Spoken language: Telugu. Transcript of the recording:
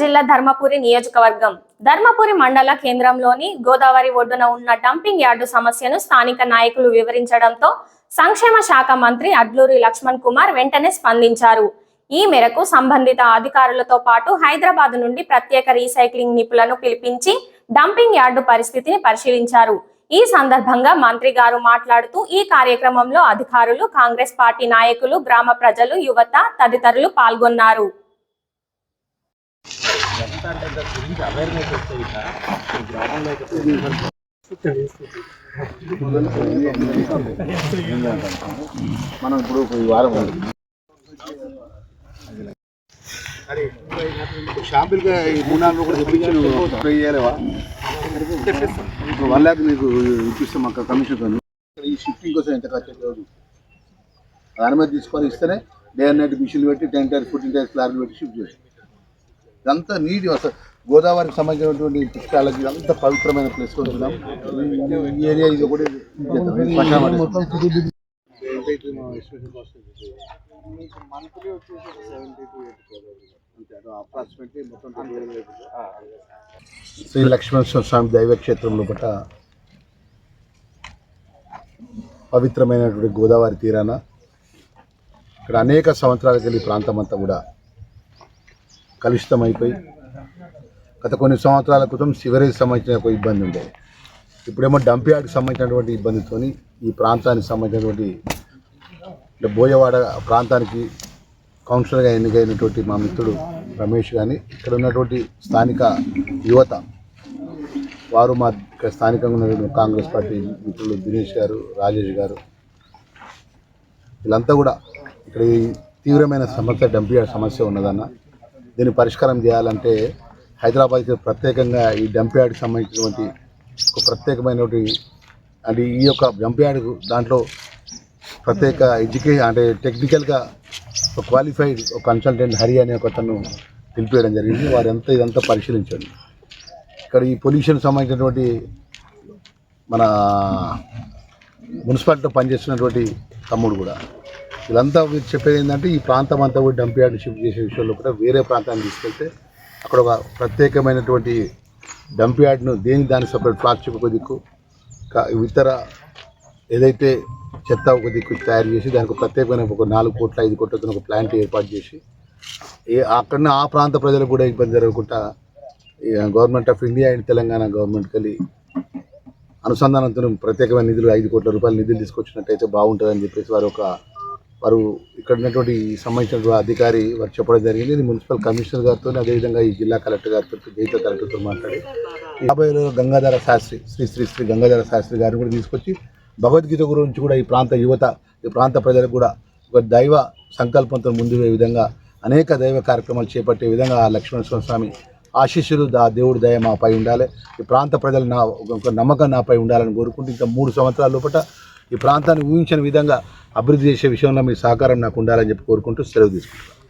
జిల్లా ధర్మపురి నియోజకవర్గం. ధర్మపురి మండల కేంద్రంలోని గోదావరి ఒడ్డున ఉన్న డంపింగ్ యార్డు సమస్యను స్థానిక నాయకులు వివరించడంతో సంక్షేమ శాఖ మంత్రి అడ్లూరి లక్ష్మణ్ కుమార్ వెంటనే స్పందించారు. ఈ మేరకు సంబంధిత అధికారులతో పాటు హైదరాబాద్ నుండి ప్రత్యేక రీసైక్లింగ్ నిపుణులను పిలిపించి డంపింగ్ యార్డు పరిస్థితిని పరిశీలించారు. ఈ సందర్భంగా మంత్రి గారు మాట్లాడుతూ ఈ కార్యక్రమంలో అధికారులు కాంగ్రెస్ పార్టీ నాయకులు గ్రామ ప్రజలు యువత తదితరులు పాల్గొన్నారు. మనం ఇప్పుడు ఈ వారం షాంపిల్గా ఈ మూడు నాలుగు కూడా తెప్పించి చేయలేవా? ఇప్పుడు వన్ ల్యాక్ నీకు ఇప్పిస్తాం మాకు కమిషన్ ఈ షిఫ్టింగ్ కోసం ఎంత ఖర్చు రోజు దాని మీద తీసుకొని ఇస్తేనే డే అండ్ నైట్ మిషన్లు పెట్టి టెన్ టైర్స్ ఫిఫ్టీన్ టైర్స్ లారీలు పెట్టి షిఫ్ట్ చేసి ఇదంతా నీటి అసలు గోదావరికి సంబంధించినటువంటి పుస్తకాలకి ఇదంతా పవిత్రమైన ప్లేస్ కొంటున్నాం ఈ ఏరియా ఇది ఒకటి మంత్లీ వచ్చేసి seventy to eighty Shri Lakshmaneshwara Swamy దైవక్షేత్రం లోపల పవిత్రమైనటువంటి గోదావరి తీరాన ఇక్కడ అనేక సంవత్సరాలకి వెళ్ళి ప్రాంతం అంతా కూడా కలుషితమైపోయి గత కొన్ని సంవత్సరాల క్రితం సివరేజ్ సంబంధించిన ఒక ఇబ్బంది ఉండేది. ఇప్పుడేమో డంప్ యార్డ్కి సంబంధించినటువంటి ఇబ్బందితోని ఈ ప్రాంతానికి సంబంధించినటువంటి అంటే బోయవాడ ప్రాంతానికి కౌన్సిలర్గా ఎన్నికైనటువంటి మా మిత్రుడు రమేష్ కానీ ఇక్కడ ఉన్నటువంటి స్థానిక యువత వారు మా ఇక్కడ స్థానికంగా ఉన్నటువంటి కాంగ్రెస్ పార్టీ మిత్రులు దినేష్ గారు రాజేష్ గారు వీళ్ళంతా కూడా ఇక్కడ ఈ తీవ్రమైన సమస్య డంపియార్డ్ సమస్య ఉన్నదన్న దీన్ని పరిష్కారం చేయాలంటే హైదరాబాద్కి ప్రత్యేకంగా ఈ డంపియార్డ్కి సంబంధించినటువంటి ఒక ప్రత్యేకమైనటువంటి అంటే ఈ యొక్క డంపియార్డ్ దాంట్లో ప్రత్యేక ఎడ్యుకేషన్ అంటే టెక్నికల్గా ఒక క్వాలిఫైడ్ ఒక కన్సల్టెంట్ హరి అనే ఒక అతను పిలిపేయడం జరిగింది. వారు ఎంత ఇదంతా పరిశీలించండి ఇక్కడ ఈ పొల్యూషన్ సంబంధించినటువంటి మన మున్సిపాలిటీలో పనిచేస్తున్నటువంటి తమ్ముడు కూడా వీళ్ళంతా మీరు చెప్పేది ఏంటంటే ఈ ప్రాంతం అంతా కూడా డంప్ యార్డ్ షిఫ్ట్ చేసే విషయంలో కూడా వేరే ప్రాంతాన్ని తీసుకెళ్తే అక్కడ ఒక ప్రత్యేకమైనటువంటి డంప్ యార్డ్ను దేని దాని సపరేట్ ప్లాస్టిక్ ఒక దిక్కు ఇతర ఏదైతే చెత్త ఒక దిక్కు తయారు చేసి దానికి ప్రత్యేకమైన ఒక నాలుగు కోట్ల ఐదు కోట్లతో ఒక ప్లాంట్ ఏర్పాటు చేసి ఏ అక్కడ ఆ ప్రాంత ప్రజలకు కూడా ఇబ్బంది జరగకుండా government of India and Telangana గవర్నమెంట్కి కలిగి అనుసంధానంతో ప్రత్యేకమైన నిధులు ఐదు కోట్ల రూపాయల నిధులు తీసుకొచ్చినట్టయితే బాగుంటుందని చెప్పేసి వారు ఒక వారు ఇక్కడ ఉన్నటువంటి ఈ సంబంధించినటువంటి అధికారి వారు చెప్పడం జరిగింది. ఇది మున్సిపల్ కమిషనర్ గారితో అదేవిధంగా ఈ జిల్లా కలెక్టర్ గారితో జైత కలెక్టర్తో మాట్లాడి యాభైలో గంగాధర శాస్త్రి శ్రీ శ్రీ శ్రీ గంగాధర శాస్త్రి గారిని కూడా తీసుకొచ్చి భగవద్గీత గురించి కూడా ఈ ప్రాంత యువత ఈ ప్రాంత ప్రజలకు కూడా ఒక దైవ సంకల్పంతో ముందు విధంగా అనేక దైవ కార్యక్రమాలు చేపట్టే విధంగా ఆ లక్ష్మణ స్వామి ఆశీస్సులు దా దేవుడి దయ మాపై ఉండాలి. ఈ ప్రాంత ప్రజలు నా ఒక నమ్మకం నాపై ఉండాలని కోరుకుంటూ ఇంకా మూడు సంవత్సరాల లోపల ఈ ప్రాంతాన్ని ఊహించిన విధంగా అభివృద్ధి చేసే విషయంలో మీ సహకారం నాకు ఉండాలని చెప్పి కోరుకుంటూ సెలవు తీసుకుంటున్నాను.